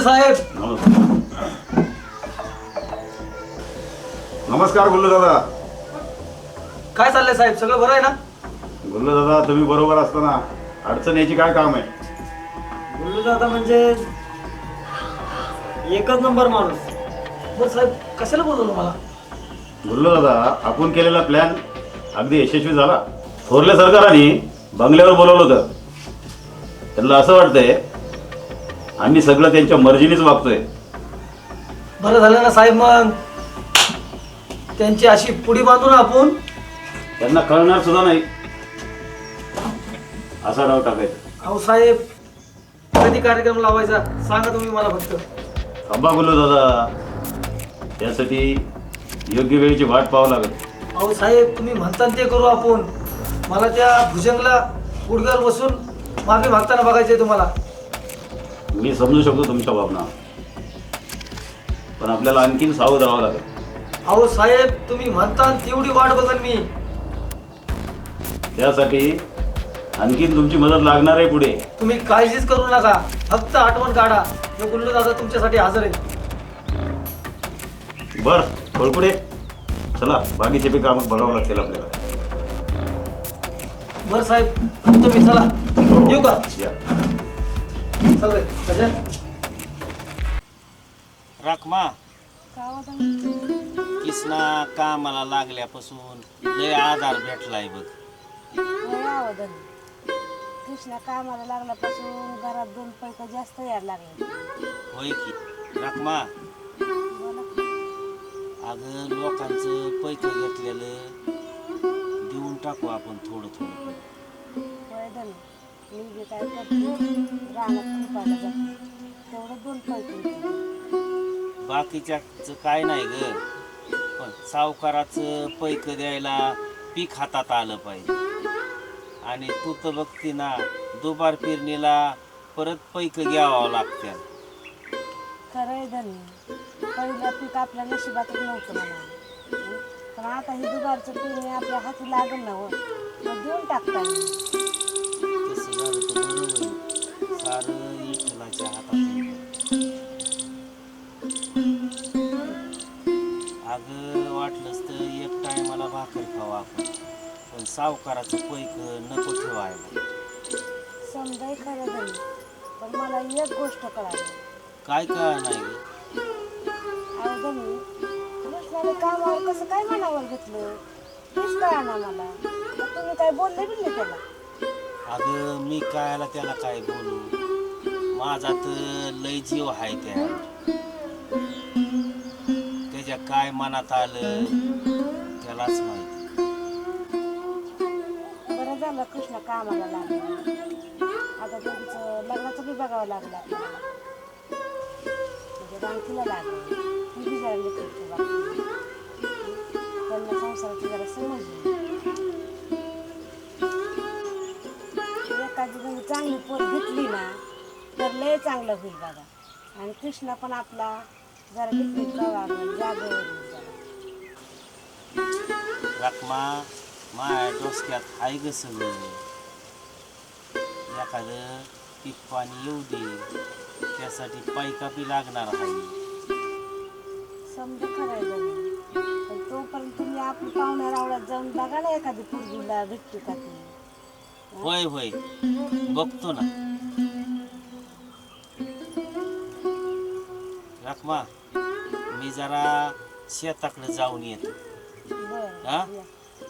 साहेब. नमस्कार गुल्लू दादा. काय चाललंय साहेब? सगळं बरं आहे ना? गुल्लू दादा तुम्ही बरोबर असताना अडचण याची काय काम आहे? गुल्लू दादा म्हणजे एकच नंबर माणूस. बरं साहेब कशाला बोलवलं मला? गुल्लू दादा आपण केलेला प्लॅन अगदी यशस्वी झाला. थोरल्या सरकाराने बंगल्यावर बोलवलं होतं. त्यांना असं वाटतंय आम्ही सगळं त्यांच्या मर्जीनेच वागतोय. बरं झालं ना साहेब मग? त्यांची अशी पुडी बांधून आपण? त्यांना कळणार सुद्धा नाही. असा डाव टाकायचा. अहो साहेब कधी कार्यक्रम लावायचा? सांगा तुम्ही मला फक्त. थांबा गुल्लू दादा. त्यासाठी योग्य वेळेची वाट पाहावं लागेल. अहो साहेब तुम्ही म्हणता ते करू आपण. मला त्या भुजंगला गुडघ्यावर बसून माफी मागताना बघायचंय तुम्हाला. मी समजू शकतो तुमच्या भावना. पण आपल्याला आणखीन सावध राहावं लागेल. अहो साहेब तुम्ही म्हणता तेवढी वाट बघन मी. त्यासाठी आणखीन तुमची मदत लागणार आहे पुढे. तुम्ही काळजीच करू नका. फक्त आठवण काढा. मी गुल्लू दादा तुमच्यासाठी हजर आहे बर थोडपुढे चला बाकीचे बी कामं बघावं लागतील आपल्याला. बरं साहेब तुम्ही चला. येऊ का? या. राखमा किसना कामाला लागल्यापासून लय आधार भेटलाय बघ. कृष्णा कामाला लागल्यापासून घरात दोन पैसे जास्त यायला लागले. होय की. राखमा अगं लोकांचं पैक घेतलेलं देऊन टाकू आपण थोडं थोडं. वयदन मी बी काय करते रानात खुपायला जाते. तेवढं दोन पैसे बाकीच्याच काय नाही ग. पण सावकाराचं पैक द्यायला पीक हातात आलं पाहिजे. आणि तू तर बघती ना दुबार पेरणीला परत पैक घ्यावं लागत्या. खरं आहे धन. पहिलं पीक आपल्या नशिबातच नव्हतं म्हणा हं? पण आता हे दुबारचं पेरणी आपल्या हाती लागेल ना मग देऊन टाकता झालं तर बरं होईल सारं विठ्ठलाच्या हातात. अगं वाटलंच तर एक टायमाला भाकर खावा आपण पण सावकाराचं पैक नको ठेवायला समजाय खरं पण मला एक गोष्ट कळाली. काय काय नाही ग? अहो धनी कृष्णाने कामावर कसं काय मनावर घेतलं? हेच कळा ना मला तुम्ही काय बोलले बी नाही त्याला? अगं मी कायला त्याला काय बोलू? माझा तर लय जीव आहे त्या. त्याच्या काय मनात आलं त्यालाच माहिती. बरं झालं कृष्ण कामाला लागला. आता त्यांचं लग्नाचं बी बघावं लागलं आपल्याला. म्हणजे रांकीला लागलं. ती बी जरा लेकरची बातमी. त्यांना संसाराची जरा समजली एखादी तुम्ही चांगली पोर घेतली ना तर लय चांगलं होईल बघा. आणि कृष्णा पण आपला जरा जरा. रकमा माया डोसक्यात आहे ग सगळं. एखादं पीक पाणी येऊ दे त्यासाठी पायका बी लागणार आहे. समजा पण तोपर्यंत तुम्ही आपली पाहुण्या रावळ्यात जाऊन बघा ना एखादी पूर्वीला भेटते का ती. होय होय. बघतो ना. रकमा मी जरा शेताकडे जाऊन येतो. हा?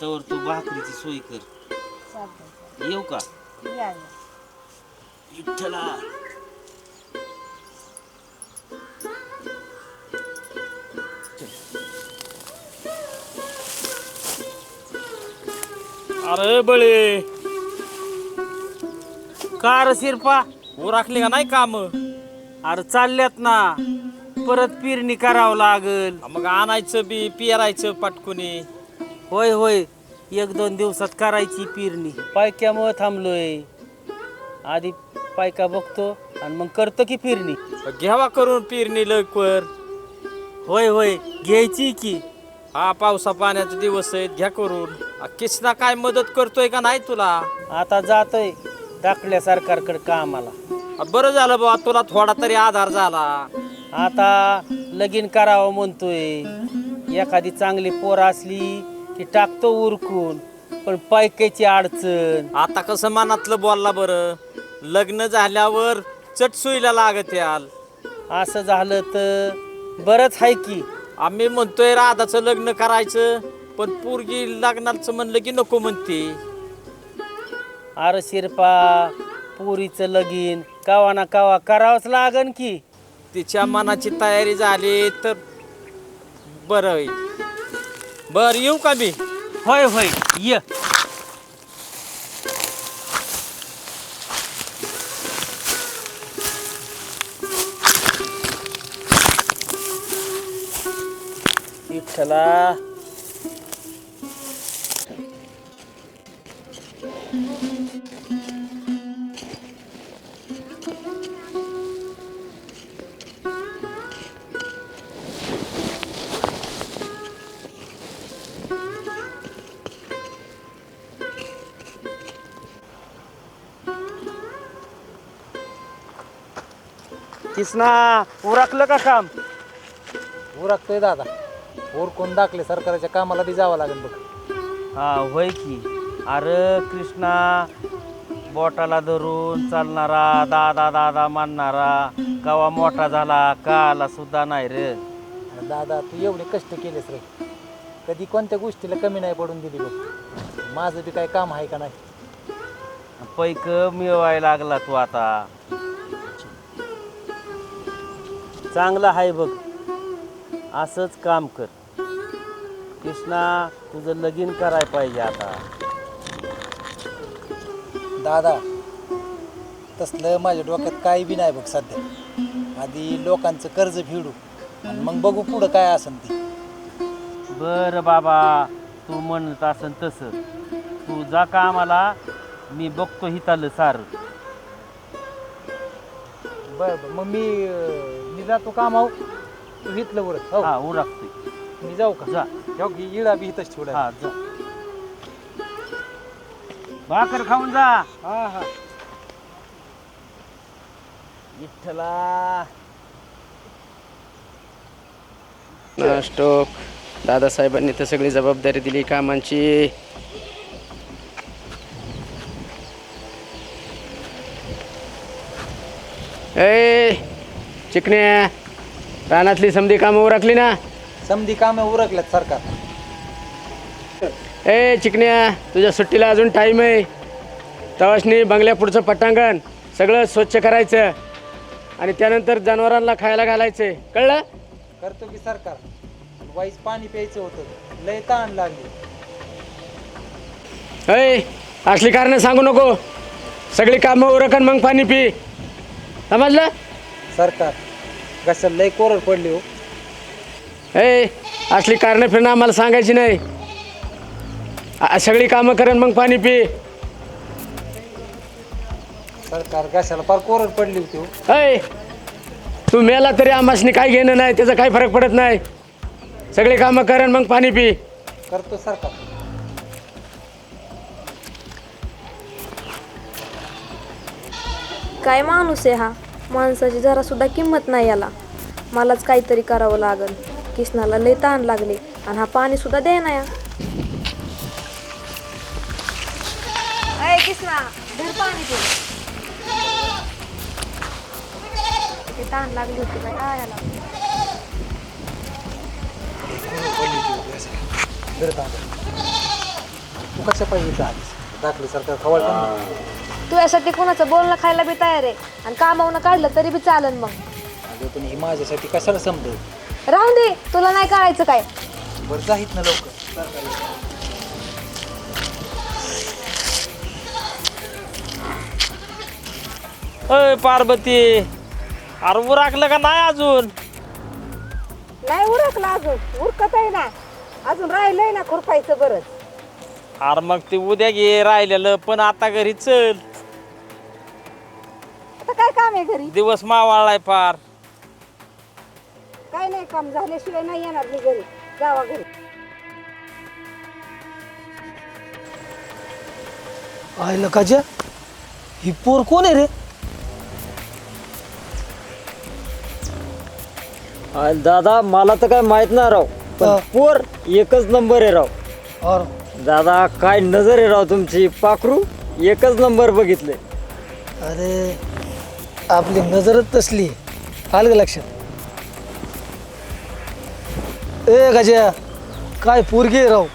तर तू भाकरीची सोय कर. येऊ का? विठ्ठला. अरे बळे. कार शिरपा उराखली का नाही काम? अरे चालल्यात ना. परत पेरणी करावं लागल. मग आणायचं बी पेरायचं पटकुनी. होय होय. एक दोन दिवसात करायची पेरणी. पायक्यामुळं थांबलोय. आधी पायका बघतो आणि मग करतो की पेरणी. घ्यावा करून पेरणी लवकर. होय होय. घ्यायची की. हा पावसा पाण्याचे दिवस आहेत घ्या करून. आ, किसना काय मदत करतोय का नाही तुला? आता जातोय. दाखल्या सरकारकडे कामाला. बरं झालं बाबा तुला थोडा तरी आधार झाला. आता लगीन करावं म्हणतोय. एखादी चांगली पोर असली की टाकतो उरकून पण पैकेची अडचण. आता कसं मनातलं बोलला बरं? लग्न झाल्यावर चटसुईला लागत याल. असं झालं तर बरंच आहे की. आम्ही म्हणतोय राधाचं लग्न करायचं पण पोरगी लग्नाचं म्हणलं की नको म्हणते. अरे शिरपा पुरीचं लगीन कवा ना कवा करावंच लागन की. तिच्या मनाची तयारी झाली तर बरं होईल. बरं येऊ का मी? होय होय ये. विठ्ठला किसना उरकलं का काम? उरकतोय दादा. कोण दाखले सरकारच्या कामाला बी जावं लागेल बघ. हा होय की. अरे कृष्णा बोटाला धरून चालणारा दादा दादा मानणारा कवा मोठा झाला काला सुद्धा नाही रे. अरे दादा तू एवढे कष्ट केलेस रे. कधी कोणत्या गोष्टीला कमी नाही पडून दिली बघ. माझं बी काय काम आहे का नाही? पैक मिळवायला लागला तू आता. चांगलं आहे बघ. असंच काम कर. कृष्णा तुझं लगीन करायला पाहिजे आता. दादा तसलं माझ्या डोक्यात काही बी नाही बघ सध्या. आधी लोकांचं कर्ज फेडू आणि मग बघू पुढं काय असेल ती. बरं बाबा तू म्हणत असन तसं. तू जा कामाला मी बघतो हितालं सारं. बरं बरं. मग मी अं, मी जातो कामाव तू हितलं बरं हो. हा उरकतोय मी जाऊ का? जा. हो की इळा बी इथंच ठेवला हा जा. भाकर खाऊन जा. हा हा. विठ्ठला स्टोक दादासाहेबांनी तर सगळी जबाबदारी दिली कामांची. ए चिकण्या रानातली समधी कामं उरकली ना? समधी कामं उरकल्यात सरकार. ए चिकण्या तुझ्या सुट्टीला अजून टाईम आहे. तवाशनी बंगल्या पुढचं पटांगण सगळं स्वच्छ करायचं. आणि त्यानंतर जनावरांना खायला घालायचं. कळलं? करतो की सरकार. वाईस पाणी प्यायचं होतं. लय ताण लागली. असली कारणं सांगू नको. सगळी कामं उरकन मग पाणी पी. समजलं? सरकार कशाला लय कोरड पडली हो. ए असली कारणं फिरणं आम्हाला सांगायची नाही. आ- सगळी कामं करण मग पाणी पी. सरकार कशाला फार कोरड पडली होती हो. अय तू मेला तरी आम्हासनी काय घेणं नाही त्याचा काही फरक पडत नाही. सगळी कामं करण मग पाणी पी. करतो सरकार. काय माणूस आहे हा? माणसाची जरा सुद्धा किंमत नाही याला. मलाच काहीतरी करावं लागल. किसनाला लय ताण लागले. आणि हा पाणीसुद्धा दे ना या. अय किसना धर पाणी ते. ताण लागली होती काय काय याला. तू कसं पाहिजे दाखली सरकार खवळ तू यासाठी कोणाचं बोलणं खायला बी तयार आहे. आणि कामावून काढलं तरी बी चालन मग. अगं पण ही माझ्यासाठी कशाला समजेल राहून दे तुला नाही करायचं काय. बरं जाहीत ना लवकर. अय पार्वती अरे उराकलं का नाही अजून? नाही उरकला अजून उरकत आहे ना. अजून राहिलंय ना खुरपायचं बरंच अरे मग ते उद्या घे राहिलेलं पण आता घरी चल. काम आहे घरी? दिवस मावाळलाय फार. काय नाही काम झाल्याशिवाय नाही येणार मी घरी जावा घरी आय काच्या ही पोर कोण आहे रे? आय दादा मला तर काय माहीत नाही राव पोर एकच नंबर आहे राव. दादा काय नजर आहे राव तुमची? पाखरू एकच नंबर बघितले. अरे आपली नजरच तसली. आलं का लक्षात? ए गजा काय पोरगी आहे राव?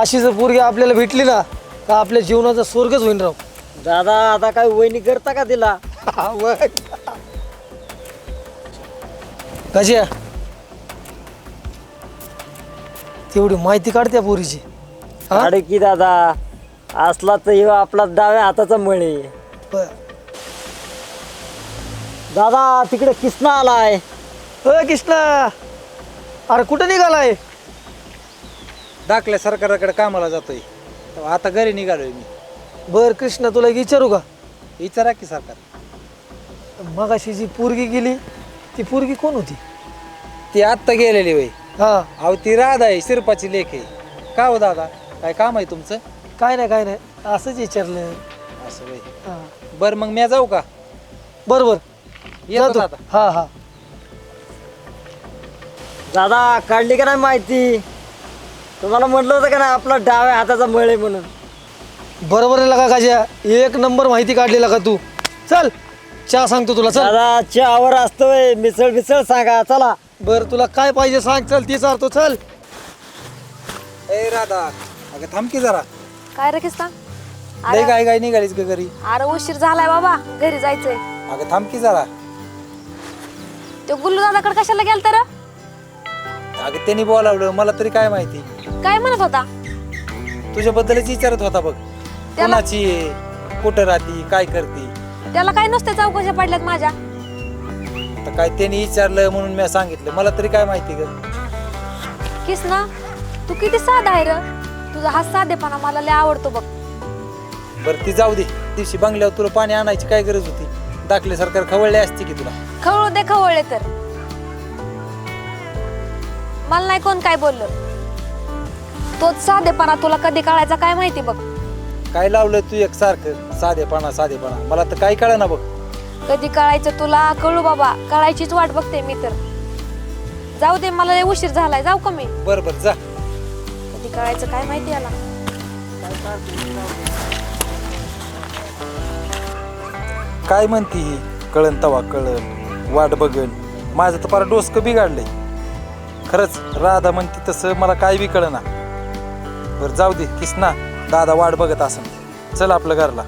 अशी जर पोरगी आपल्याला भेटली ना का आपल्या जीवनाचा स्वर्गच होईन राव. दादा आता काय वहिनी करता का तिला? गजा तेवढी माहिती काढते पोरीची. हा? की दादा असला तर ह्यो आपला डाव्या हाताचा मळे. दादा तिकडे किसना आलाय. अ कृष्णा. अरे कुठं निघालाय? दाखल्या सरकाराकडे कामाला जातोय. तर आता घरी निघालोय मी. बर कृष्णा तुला एक विचारू का? विचारा की सरकार. मगाशी जी पोरगी गेली ती पोरगी कोण होती? ती आत्ता गेलेली वय हा. अहो ती राधा आहे शिरपाची लेख आहे. का हो दादा? काय काम आहे तुमचं? काय नाही काय नाही. असंच विचारलं. असं वय हा. बरं मग मी जाऊ का? बरोबर येतो. दादा. हा हा. दादा काढली का नाही माहिती? तुम्हाला म्हटलं होतं का नाही आपला डाव्या हाताचा मळे म्हणून. बरोबर आहे लगा काज्या एक नंबर माहिती काढलेला का तू. चल चहा सांगतो तुला चल. दादा चहावर असतोय. मिसळ मिसळ सांगा चला. बर तुला काय पाहिजे सांग चल ती चालतो चल. ए राधा. अगं थांब की जरा. काय रे किस्ता लय काय काय निघालीस का घरी. अरे उशीर झालाय बाबा. घरी जायचंय. अगं थांब की जरा. तो गुल्लू दादाकडे कशाला गेल तर अगं त्यांनी बोलावलं. मला तरी काय माहिती? काय म्हणत होता? तुझ्याबद्दलच विचारत होता बघ. त्याला- कोणाची आहे? कुठं राहती? काय करते? त्याला काय नसते चौकशा पडल्यात माझ्या? तर काय त्यांनी विचारलं म्हणून मी सांगितलं. मला तरी काय माहिती ग? किसना तू किती साधा आहे र? तुझा हा साधेपणा मला लय आवडतो बघ. बरं ती जाऊ दे. दिवशी बंगल्यावर तुला पाणी आणायची काय गरज होती? दाखले सरकार खवळले असते की तुला? खवळू दे खवळले तर. मला नाही कोण काय बोललं. तोच साधेपणा तुला कधी कळायचा काय माहिती बघ. काय लावलं तू एक सारखं? साधेपणा साधेपणा. मला तर काय कळना बघ. कधी कळायचं तुला? कळू बाबा. कळायचीच वाट बघते मी तर. जाऊ दे मला लय उशीर झालाय. जाऊ का मी? बरं बरं जा. कधी कळायचं काय माहिती याला? काय म्हणती ही? कळन तवा कळन वाट बघन. माझं तर फार डोसकं बिघाडलंय. खरंच राधा म्हणती तसं मला काय बी कळना. बरं जाऊ दे किसना. दादा वाट बघत असन. चल आपलं घरला.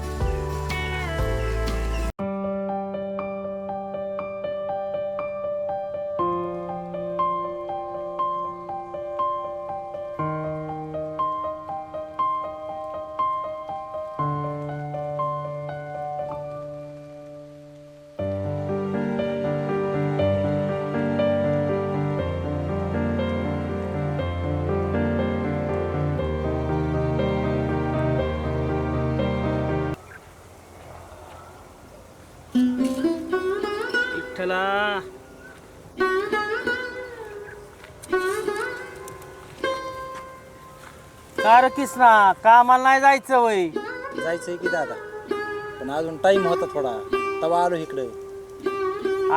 कार किसना कामाला नाही जायचं वय. जायचंय की दादा. पण अजून टाइम होता थोडा. तवा आलो इकडं.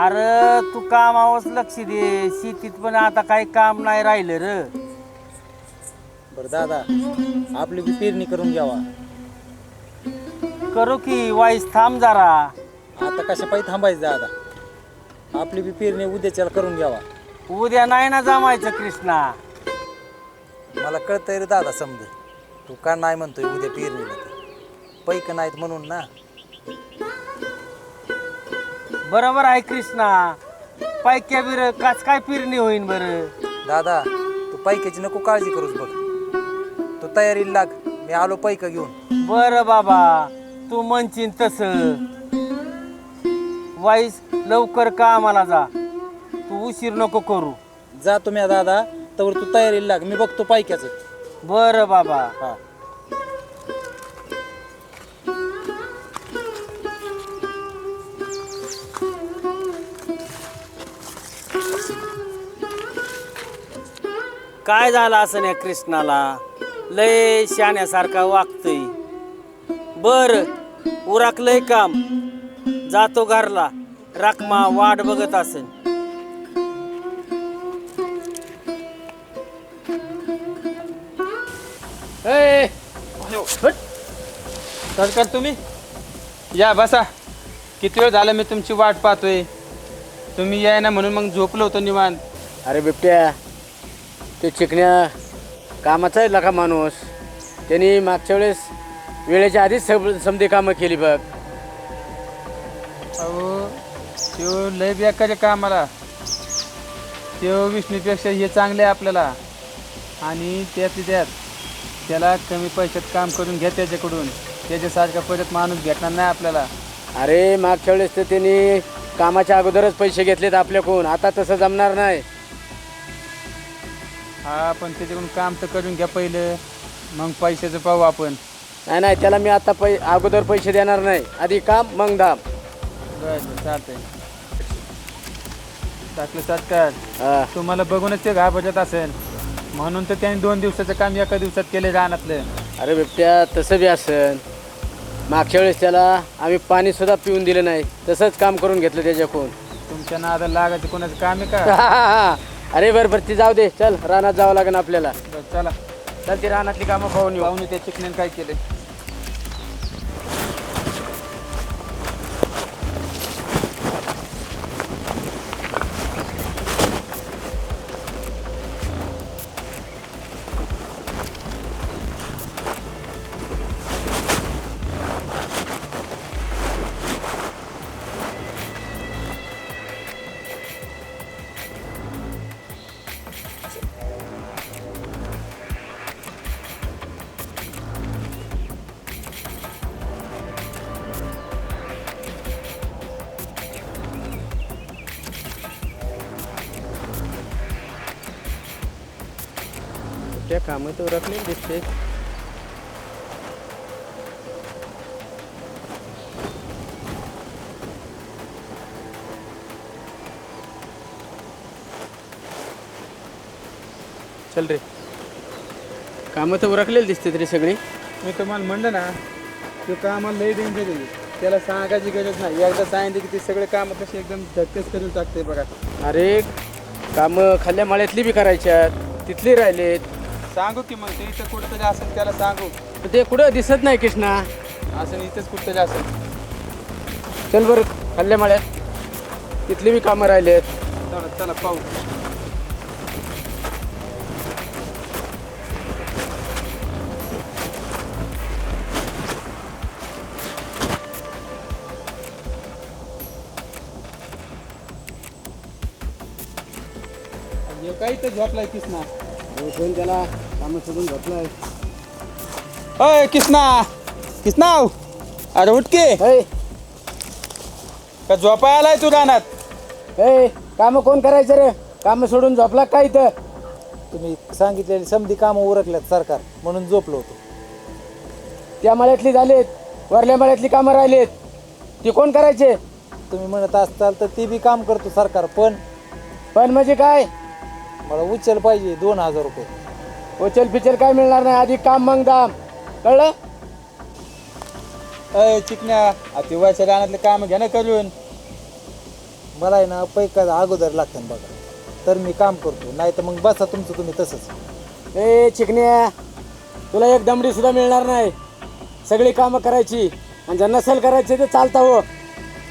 अरे तू कामावरच लक्ष दे. शेतीत पण आता काही काम नाही राहिलं र. बरं दादा आपली बी पेरणी करून घ्यावा. करू की वाईस थांब जरा. आता कशा पायी थांबायचं दादा? आपली बी पेरणी उद्याच्याला करून घ्यावा. उद्या नाही ना जमायचं कृष्णा. मला कळतंय रे दादा समज. तू का नाही म्हणतोय उद्या पेरणीला ते पैक नाहीत म्हणून ना. बरोबर आहे कृष्णा. पैक्या बिर काच काय पिरणी होईन बरं? दादा तू पैक्याची नको काळजी करूच बघ. तू तयारीला लाग मी आलो पैक घेऊन. बर बाबा तू म्हणशील तस. वाईस लवकर कामाला जा? तू उशीर नको करू. जा तुम्ही दादा. तर तू तयारीला लाग मी बघतो पैक्याचं बर बाबा. हा. काय झालं असं या कृष्णाला? लय शाण्यासारखा वागतय. बर उराकलंय काम. जातो घरला. राखमा वाट बघत असेल. ए सरकार तुम्ही. या बसा. किती वेळ झालं मी तुमची वाट पाहतोय. तुम्ही याय ना म्हणून मग झोपलो होतो निवांत. अरे बिबट्या ते चिकण्या कामाचा आहे लका माणूस. त्यांनी मागच्या वेळेस वेळेच्या आधीच सब समधी कामं केली बघ. अहो त्यो लय बेकार आहे कामाला. त्यो विष्णूपेक्षा हे चांगले आहे आपल्याला. आणि त्यात त्यात. त्याला कमी पैशात काम करून घ्या त्याच्याकडून. त्याच्यासारखा परत माणूस भेटणार नाही आपल्याला. अरे मागच्या वेळेस तर त्यांनी कामाच्या अगोदरच पैसे घेतलेत आपल्याकडून. आता तसं जमणार नाही. हा पण त्याच्याकडून काम तर करून घ्या पहिलं. मग पैशाचं पाहू आपण. नाही नाही त्याला मी आता पै अगोदर पैसे देणार नाही. आधी काम मग दाम. बरं बरं चालतंय. टाकलं हा. तुम्हाला बघूनच ते घाबरत असेल. म्हणून तर त्यांनी दोन दिवसाचं काम एका दिवसात केले रानातलं. अरे बिबट्या तसं बी असन. मागच्या वेळेस त्याला आम्ही पाणी सुद्धा पिऊन दिलं नाही. तसंच काम करून घेतलं त्याच्याकडून. तुमच्या नादाला लागायचं कोणाचं काम आहे का? अरे बरं बरं ती जाऊ दे. चल रानात जावं लागेल आपल्याला. बरं, चला. चल ती रानातली कामं पाहून येऊ. पाहुणे त्या चिकण्याने काय केले त्या कामं तर रखले दिसते चल रे. कामं तर उरकलेली दिसते तरी सगळी. मी तुम्हाला म्हणलं ना ते कामाला लई डेंजर आहे. त्याला सांगायची गरज नाही. एकदा सांगितलं की ते सगळे कामं कसे एकदम झटकेच करून टाकते बघा. अरे कामं खाल्ल्या माळ्यातली बी करायच्यात. तिथली राहिलेत. सांगू की मग ते इथं कुठंतरी असेल त्याला सांगू. ते कुठं दिसत नाही कृष्णा. असं इथंच कुठंतरी असेल. चल बरं खाल्ल्या माळ्यात. तिथली बी कामं राहिलेत चला चला पाहू. हे काही तर झोपलाय किसना कोण त्याला कामं सोडून घेतलंय अय किसना किसना अरे उठके हे का झोपाय आलाय तू रानात? ए कामं कोण करायचं रे? कामं सोडून झोपला काय इथं? तुम्ही सांगितलेली समधी कामं उरकल्यात सरकार म्हणून झोपलो होतो. त्या मळ्यातली झालीत वरल्या मळ्यातली कामं राहिलीत. ती कोण करायचे? तुम्ही म्हणत असताल तर ते बी काम करतो सरकार पण? पण म्हणजे काय? मला उचल पाहिजे दोन हजार रुपये. ओचल पिचल काय मिळणार नाही आधी काम मग दाम. कळलं? अय चिकण्या अति वयाच्या रानातले काम घ्या ना करून. मला आहे ना पैका अगोदर लागतात बघा. तर मी काम करतो नाही तर मग बसा तुमचं तुम्ही तसंच. ए चिकन्या तुला एक दमडी सुद्धा मिळणार नाही. सगळी कामं करायची. आणि ज्या नसेल करायचे ते चालता हो.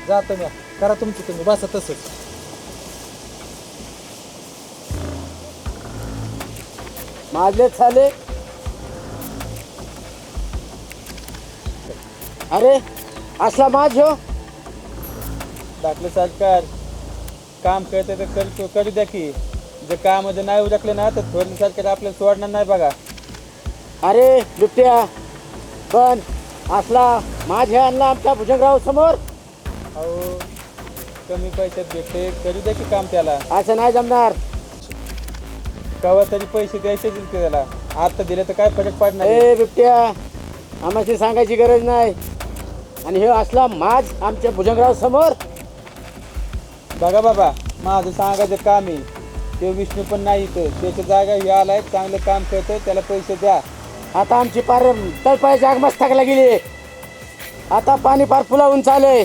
जातो मी. करा तुमचं तुम्ही बसा तसंच. माझलेच झाले अरे असला माझ हो. टाकलं सरकार. काम करते तर कर करू द्या की. जर काम जर नाही उरकले ना तर थोडं सरकार आपल्याला सोडणार नाही बघा. अरे बिबट्या. पण असला माझ हे आणला आमच्या भुजंगराव समोर. अहो कमी पैशात भेटते. करू द्या की काम त्याला. असं नाही जमणार. कवा तरी पैसे द्यायचे त्याला. आता दिले तर काय फरक पडणार? ए बिबट्या आम्हाला सांगायची गरज नाही. आणि हे असला माझ आमच्या भुजंगराव समोर. बघा बाबा माझं सांगायचं काम आहे. ते विष्णू पण नाही इथं. त्याच्या जागा हे आलाय चांगलं काम करतोय त्याला पैसे द्या. आता आमची पार तळपाय जागमच टाकला गेली. आता पाणी पार फुलावून चालय